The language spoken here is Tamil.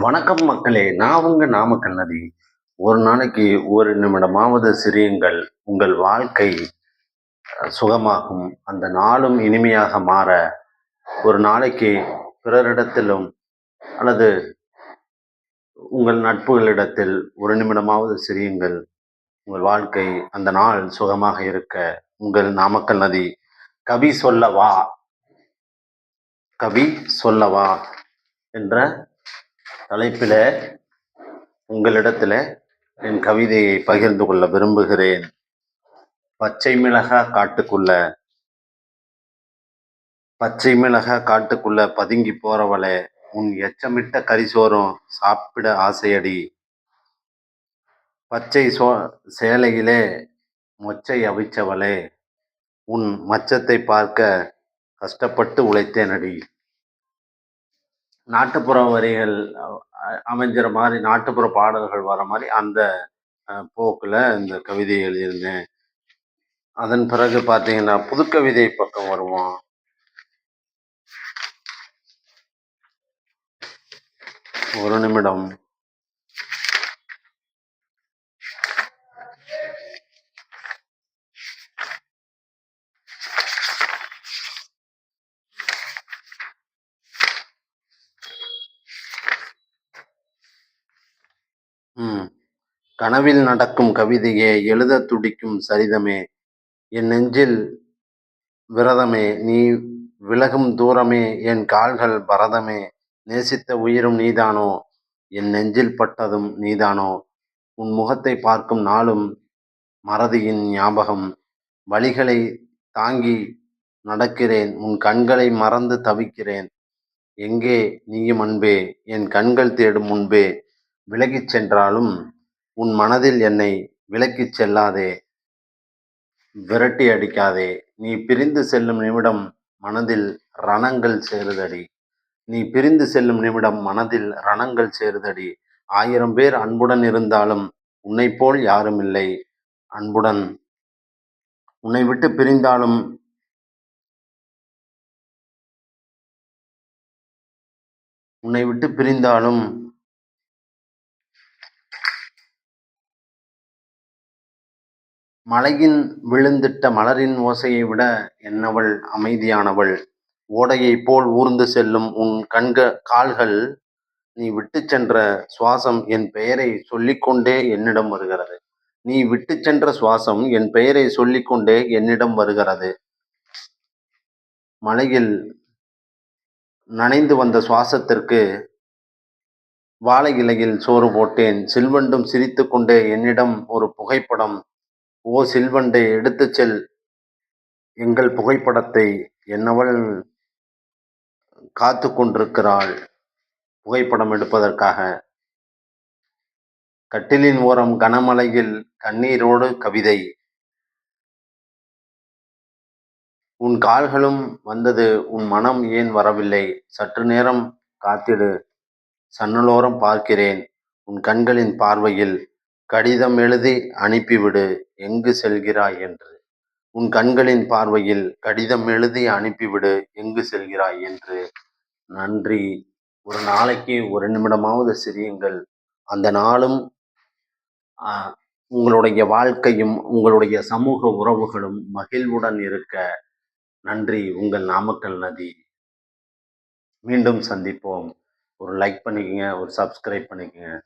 வணக்கம் மக்களே நான் உங்க நாமக்கல் நதி ஒரு நாளைக்கு ஒரு நிமிடமாவது சிரியுங்கள் உங்கள் வாழ்க்கை சுகமாகும். அந்த நாளும் இனிமையாக மாற ஒரு நாளைக்கு பிறரிடத்திலும் அல்லது உங்கள் நட்புகளிடத்தில் ஒரு நிமிடமாவது சிரியுங்கள் உங்கள் வாழ்க்கை அந்த நாள் சுகமாக இருக்க உங்கள் நாமக்கல் நதி கவி சொல்லவா கவி சொல்லவா என்ற தலைப்பில் உங்களிடத்தில் என் கவிதையை பகிர்ந்து கொள்ள விரும்புகிறேன். பச்சை மிளகா காட்டுக்குள்ள பச்சை மிளகா காட்டுக்குள்ள பதுங்கி போறவளே உன் எச்சமிட்ட கரிசோறும் சாப்பிட ஆசையடி. பச்சை சோ சேலையிலே மொச்சை அவிச்சவளே உன் மச்சத்தை பார்க்க கஷ்டப்பட்டு உழைத்தேனடி. நாட்டுப்புற வரிகள் அமைஞ்சிற மாதிரி நாட்டுப்புற பாடல்கள் வர மாதிரி அந்த போக்கில் இந்த கவிதை எழுதியிருந்தேன். அதன் பிறகு பார்த்தீங்கன்னா புதுக்கவிதை பக்கம் வருவோம். ஒரு நிமிடம். ம். கனவில் நடக்கும் கவிதையே எழுத துடிக்கும் சரிதமே. என் நெஞ்சில் விரதமே நீ விலகும் தூரமே என் கால்கள் பரதமே. நேசித்த உயிரும் நீதானோ? என் நெஞ்சில் பட்டதும் நீதானோ? உன் முகத்தை பார்க்கும் நாளும் மறதியின் ஞாபகம். வழிகளை தாங்கி நடக்கிறேன் உன் கண்களை மறந்து தவிக்கிறேன். எங்கே நீயும் அன்பே என் கண்கள் தேடும் முன்பே. விலகிச் சென்றாலும் உன் மனதில் என்னை விலக்கிச் செல்லாதே. விரட்டி அடிக்காதே. நீ பிரிந்து செல்லும் நிமிடம் மனதில் ரணங்கள் சேருதடி. நீ பிரிந்து செல்லும் நிமிடம் மனதில் ரணங்கள் சேருதடி. ஆயிரம் பேர் அன்புடன் இருந்தாலும் உன்னைப் போல் யாரும் இல்லை. அன்புடன் உன்னை விட்டு பிரிந்தாலும் உன்னை விட்டு பிரிந்தாலும் மலையின் விழுந்திட்ட மலரின் ஓசையை விட என்னவள் அமைதியானவள்? ஓடையைப் போல் ஊர்ந்து செல்லும் உன் கண்க கால்கள் நீ விட்டுச் சென்ற சுவாசம் என் பெயரை சொல்லிக்கொண்டே என்னிடம் வருகிறது. நீ விட்டுச் சென்ற சுவாசம் என் பெயரை சொல்லிக்கொண்டே என்னிடம் வருகிறது. மலையில் நனைந்து வந்த சுவாசத்திற்கு வாழை இலையில் சோறு போட்டேன். சில்வண்டும் சிரித்துக்கொண்டே என்னிடம் ஒரு புகைப்படம் ஓ சில்வண்டை எடுத்துச் செல். எங்கள் புகைப்படத்தை என்னவள் காத்து கொண்டிருக்கிறாள் புகைப்படம் எடுப்பதற்காக. கட்டிலின் ஓரம் கனமழையில் கண்ணீரோடு கவிதை. உன் கால்களும் வந்தது உன் மனம் ஏன் வரவில்லை? சற்று நேரம் காத்திடு. சன்னலோரம் பார்க்கிறேன். உன் கண்களின் பார்வையில் கடிதம் எழுதி அனுப்பிவிடு எங்கு செல்கிறாய் என்று. உன் கண்களின் பார்வையில் கடிதம் எழுதி அனுப்பிவிடு எங்கு செல்கிறாய் என்று. நன்றி. ஒரு நாளைக்கு ஒரு நிமிடமாவது சிரியுங்கள். அந்த நாளும் உங்களுடைய வாழ்க்கையும் உங்களுடைய சமூக உறவுகளும் மகிழ்வுடன் இருக்க. நன்றி. உங்கள் நாமக்கல் நதி. மீண்டும் சந்திப்போம். ஒரு லைக் பண்ணிக்கங்க ஒரு சப்ஸ்கிரைப் பண்ணிக்கங்க.